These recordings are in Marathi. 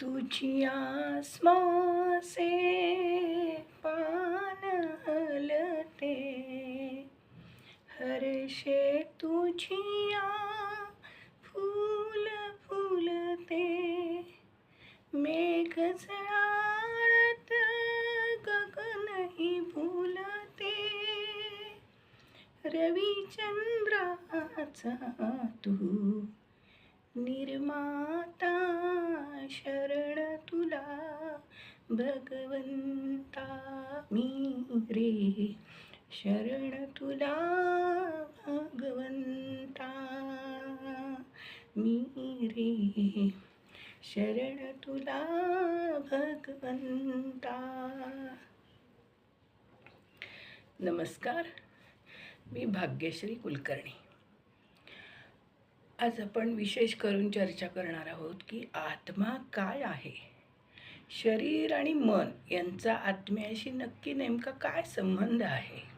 तुझी आसमासे पानलते हर्षे तुझिया फूल फुलते। मेघ झळाळत गगनही फुलते। रविचंद्राचा तू निर्माता भगवंता मी रे. शरण तुला भगवंता मी रे. शरण तुला भगवंता. नमस्कार मी भाग्यश्री कुलकर्णी. आज आपण विशेष करून चर्चा करणार आहोत की आत्मा काय आहे? शरीर आणि मन यांचा आत्म्याशी नक्की नेमका काय संबंध आहे?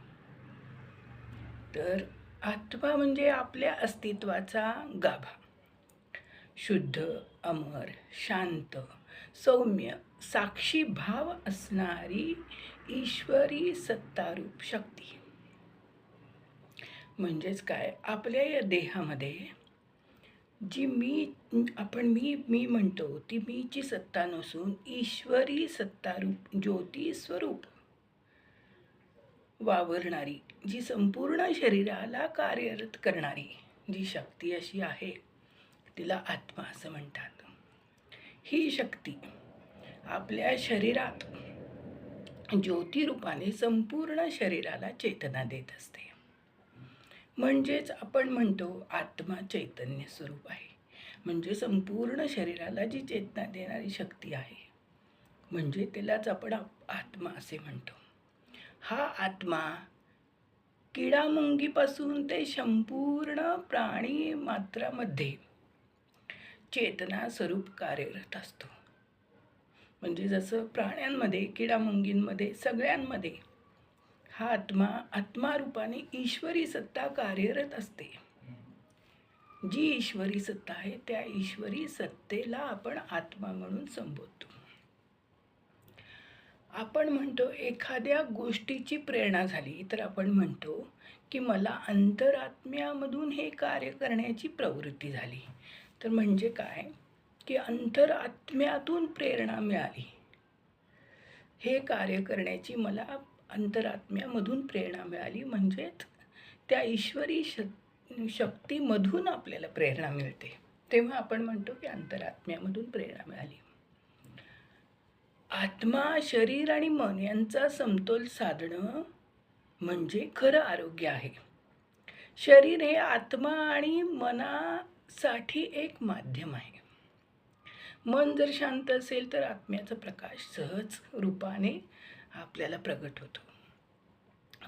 तर आत्मा म्हणजे आपल्या अस्तित्वाचा गाभा. शुद्ध अमर शांत सौम्य साक्षी भाव असणारी ईश्वरी सत्तारूप शक्ती. म्हणजेच काय? आपल्या या देहामध्ये जी मी आपण मी मी म्हणतो ती मीची सत्ता नसून ईश्वरी सत्तारूप ज्योती स्वरूप वावरणारी जी संपूर्ण शरीराला कार्यरत करणारी जी शक्ती अशी आहे तिला आत्मा असं म्हणतात. ही शक्ती आपल्या शरीरात ज्योतिरूपाने संपूर्ण शरीराला चेतना देत असते. म्हणजेच आपण म्हणतो आत्मा चैतन्य स्वरूप आहे. म्हणजे संपूर्ण शरीराला जी चेतना देणारी शक्ती आहे. म्हणजे त्यालाच आपण आप- आत्मा असे म्हणतो. हा आत्मा किडामुंगीपासून ते संपूर्ण प्राणी मात्रामध्ये चेतना स्वरूप कार्यरत असतो. म्हणजे जसं प्राण्यांमध्ये किडामुंगींमध्ये सगळ्यांमध्ये हा आत्मा आत्मारूपाने ईश्वरी सत्ता कार्यरत असते. जी ईश्वरी सत्ता आहे त्या ईश्वरी सत्तेला आपण आत्मा म्हणून संबोधतो. आपण म्हणतो एखाद्या गोष्टीची प्रेरणा झाली तर आपण म्हणतो की मला अंतरात्म्यामधून हे कार्य करण्याची प्रवृत्ती झाली. तर म्हणजे काय? की अंतरात्म्यातून प्रेरणा मिळाली. हे कार्य करण्याची मला अंतरात्म्यामधून प्रेरणा मिळाली. म्हणजेच त्या ईश्वरी श शक्तीमधून आपल्याला प्रेरणा मिळते. तेव्हा आपण म्हणतो की अंतरात्म्यामधून प्रेरणा मिळाली. आत्मा शरीर आणि मन यांचा समतोल साधणं म्हणजे खरं आरोग्य आहे. शरीर हे आत्मा आणि मनासाठी एक माध्यम आहे. मन जर शांत असेल तर आत्म्याचा प्रकाश सहज रूपाने आपल्याला प्रगट होतो.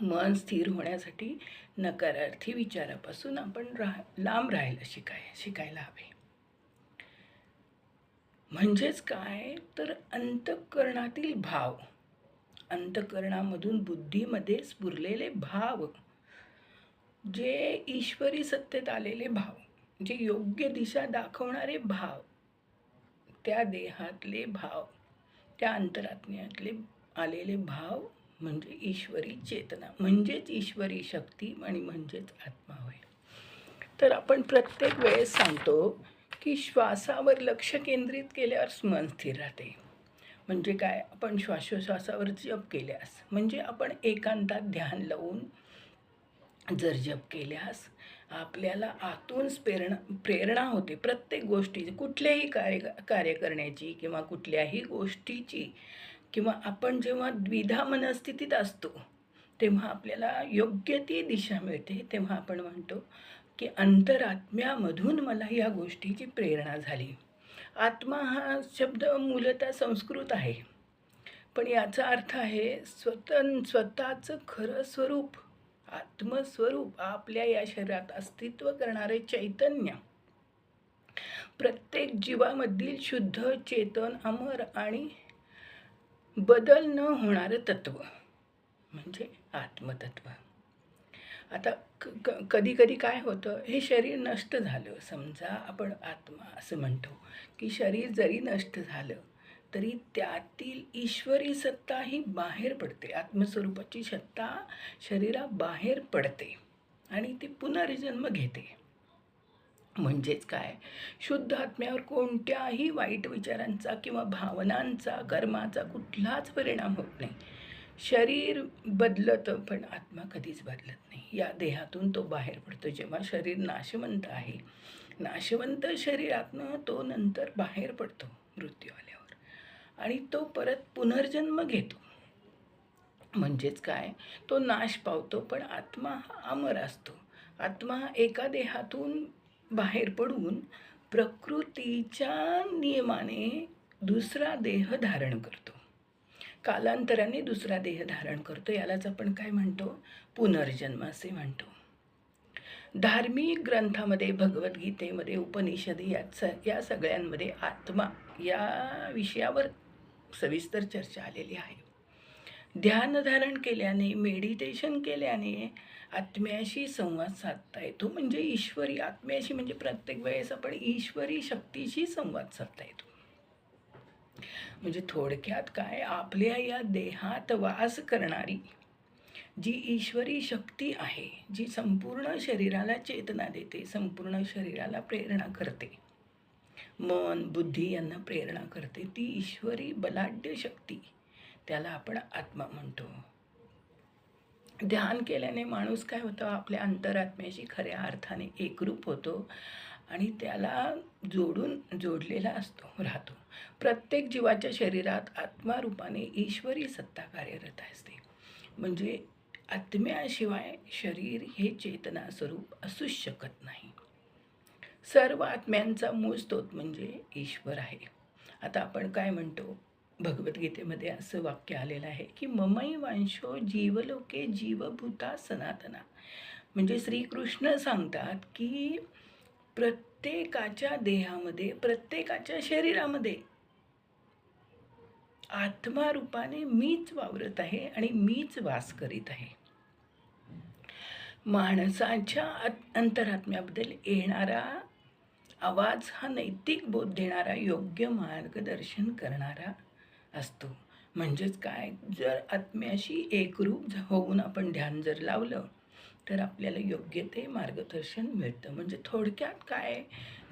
मन स्थिर होण्यासाठी नकारार्थी विचारापासून आपण राह लांब राहायला शिकाय शिकायला हवे. म्हणजेच काय? तर अंतःकरणातील भाव. अंतःकरणामधून बुद्धीमध्ये स्फुरलेले भाव. जे ईश्वरी सत्तेत आलेले भाव. जे योग्य दिशा दाखवणारे भाव. त्या देहातले भाव. त्या अंतरात्म्यातले आलेले भाव म्हणजे ईश्वरी चेतना म्हणजेच ईश्वरी शक्ती आणि म्हणजेच आत्मा होय. तर आपण प्रत्येक वेळेस सांगतो की श्वासावर लक्ष केंद्रित केल्यावर मन स्थिर राहते. म्हणजे काय? आपण श्वासोश्वासावर जप केल्यास म्हणजे आपण एकांतात ध्यान लावून जर जप केल्यास आपल्याला आतून प्रेरणा प्रेरणा होते प्रत्येक गोष्टीची कुठल्याही कार्य कार्य करण्याची किंवा कुठल्याही गोष्टीची. किंवा आपण जेव्हा द्विधा मनस्थितीत असतो तेव्हा आपल्याला योग्य ती दिशा मिळते. तेव्हा आपण म्हणतो की अंतरात्म्यामधून मला या गोष्टीची प्रेरणा झाली. आत्मा हा शब्द मूलतः संस्कृत आहे. पण याचा अर्थ आहे स्वतः स्वतःचं खरं स्वरूप आत्मस्वरूप आपल्या या शरीरात अस्तित्व करणारे चैतन्य. प्रत्येक जीवामधील शुद्ध चेतन अमर आणि बदल न होणारं तत्व म्हणजे आत्मतत्व. आता क क कधी कधी काय होतं हे शरीर नष्ट झालं समजा आपण आत्मा असं म्हणतो की शरीर जरी नष्ट झालं तरी त्यातील ईश्वरी सत्ता ही बाहेर पडते. आत्मस्वरूपाची सत्ता शरीराबाहेर पडते आणि ती पुनर्जन्म घेते. म्हणजेच काय? शुद्ध आत्म्यावर कोणत्याही वाईट विचारांचा किंवा भावनांचा कर्माचा कुठलाच परिणाम होत नाही. शरीर बदलतं पण आत्मा कधीच बदलत नाही. या देहातून तो बाहेर पडतो. जेव्हा शरीर नाशवंत आहे नाशवंत शरीरातनं तो नंतर बाहेर पडतो मृत्यू आल्यावर आणि तो परत पुनर्जन्म घेतो. म्हणजेच काय? तो नाश पावतो पण आत्मा हा अमर असतो. आत्मा एका देहातून बाहेर पडून प्रकृतीच्या नियमाने दुसरा देह धारण करतो. कालांतराने दुसरा देह धारण करतो. यालाच आपण काय म्हणतो? पुनर्जन्म असे म्हणतो. धार्मिक ग्रंथामध्ये भगवद्गीतेमध्ये उपनिषद यात स या सगळ्यांमध्ये आत्मा या विषयावर सविस्तर चर्चा आलेली आहे. ध्यानधारण केल्याने मेडिटेशन केल्याने आत्म्याशी संवाद साधता येतो. म्हणजे ईश्वरी आत्म्याशी म्हणजे प्रत्येक वेळेस आपण ईश्वरी शक्तीशी संवाद साधता येतो. म्हणजे थोडक्यात काय? आपल्या या देहात वास करणारी जी ईश्वरी शक्ती आहे जी संपूर्ण शरीराला चेतना देते संपूर्ण शरीराला प्रेरणा करते मन बुद्धी यांना प्रेरणा करते ती ईश्वरी बलाढ्य शक्ती. त्याला आपण आत्मा म्हणतो. ध्यान केल्याने माणूस काय होतं? आपल्या अंतरात्म्याशी खऱ्या अर्थाने एकरूप होतो आणि त्याला जोडून जोडलेला असतो राहतो. प्रत्येक जीवाच्या शरीरात आत्मारूपाने ईश्वरी सत्ता कार्यरत असते. म्हणजे आत्म्याशिवाय शरीर हे चेतना स्वरूप असूच शकत नाही. सर्व आत्म्यांचा मूळ स्त्रोत म्हणजे ईश्वर आहे. आता आपण काय म्हणतो? भगवद्गीतेमध्ये असं वाक्य आलेलं आहे की ममई वांशो जीवलोके जीवभूता सनातना. म्हणजे श्रीकृष्ण सांगतात की प्रत्येकाच्या देहामध्ये प्रत्येकाच्या शरीरामध्ये आत्मारूपाने मीच वावरत आहे आणि मीच वास करीत आहे. माणसाच्या अंतरात्म्याबद्दल येणारा आवाज हा नैतिक बोध देणारा योग्य मार्गदर्शन करणारा असतो. म्हणजेच काय? जर आत्म्याशी एकरूप होऊन आपण ध्यान जर लावलं तर आपल्याला योग्य ते मार्गदर्शन मिळतं. म्हणजे थोडक्यात काय?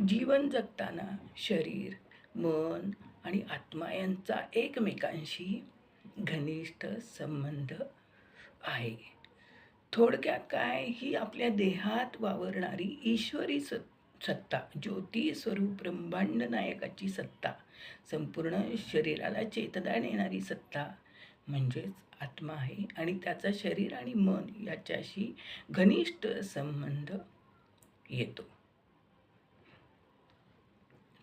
जीवन जगताना शरीर मन आणि आत्मा यांचा एकमेकांशी घनिष्ठ संबंध आहे. थोडक्यात काय? ही आपल्या देहात वावरणारी ईश्वरी सत्ता सत्ता ज्योती स्वरूप ब्रह्मांड नायकाची सत्ता संपूर्ण शरीराला चेतना येणारी सत्ता. म्हणजेच आत्मा आहे आणि त्याचा शरीर आणि मन याच्याशी घनिष्ठ संबंध येतो.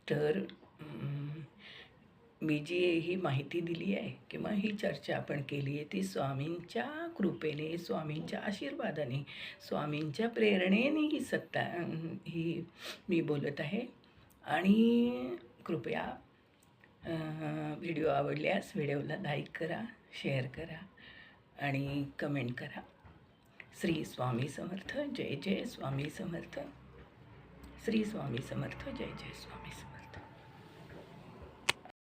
तर मी जी ही माहिती दिली आहे किंवा ही चर्चा आपण केली आहे ती स्वामींच्या कृपेने स्वामींच्या आशीर्वादाने स्वामींच्या प्रेरणेने ही सत्ता ही मी बोलत आहे. आणि कृपया व्हिडिओ आवडल्यास व्हिडिओला लाईक करा शेअर करा आणि कमेंट करा. श्री स्वामी समर्थ जय जय स्वामी समर्थ. श्री स्वामी समर्थ जय जय स्वामी समर्थ.